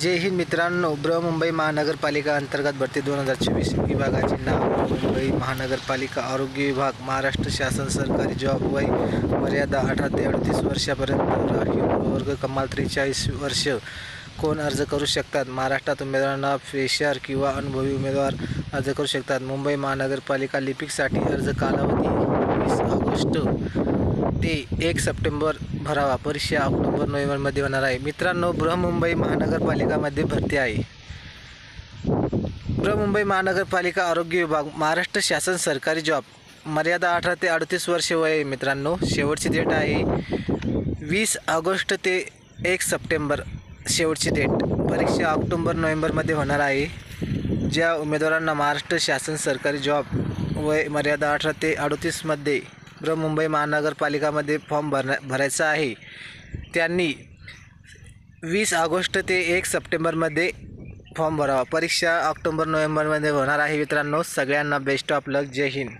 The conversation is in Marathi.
जय हिंद मित्रांनो. बृहमुंबई महानगरपालिका अंतर्गत भरती दोन हजार चोवीस विभागाचे नाव मुंबई महानगरपालिका आरोग्य विभाग महाराष्ट्र शासन सरकारी जॉब वय मर्यादा अठरा ते अडतीस वर्षापर्यंत राखीव वर्ग कमाल त्रेचाळीस वर्ष. कोण अर्ज करू शकतात? महाराष्ट्रात उमेदवारांना फ्रेशर किंवा अनुभवी उमेदवार अर्ज करू शकतात. मुंबई महानगरपालिका लिपिकसाठी अर्ज कालावधी वीस ऑगस्ट ते एक सप्टेंबर भरावा. परीक्षा ऑक्टोबर नोव्हेंबरमध्ये होणार आहे. मित्रांनो बृहमुंबई महानगरपालिकामध्ये भरती आहे. बृहमुंबई महानगरपालिका आरोग्य विभाग महाराष्ट्र शासन सरकारी जॉब. मर्यादा अठरा ते अडतीस वर्ष वय आहे मित्रांनो. शेवटची डेट आहे वीस ऑगस्ट ते एक सप्टेंबर. शेवटची डेट. परीक्षा ऑक्टोबर नोव्हेंबरमध्ये होणार आहे. ज्या उमेदवारांना महाराष्ट्र शासन सरकारी जॉब वय मर्यादा अठरा ते अडतीसमध्ये बृहमुंबई महानगरपालिकामध्ये फॉर्म भरण्या भरायचा आहे. त्यांनी वीस ऑगस्ट ते एक सप्टेंबरमध्ये फॉर्म भरावा. परीक्षा ऑक्टोंबर नोव्हेंबरमध्ये होणार आहे. मित्रांनो सगळ्यांना बेस्ट ऑफ लक जय हिंद.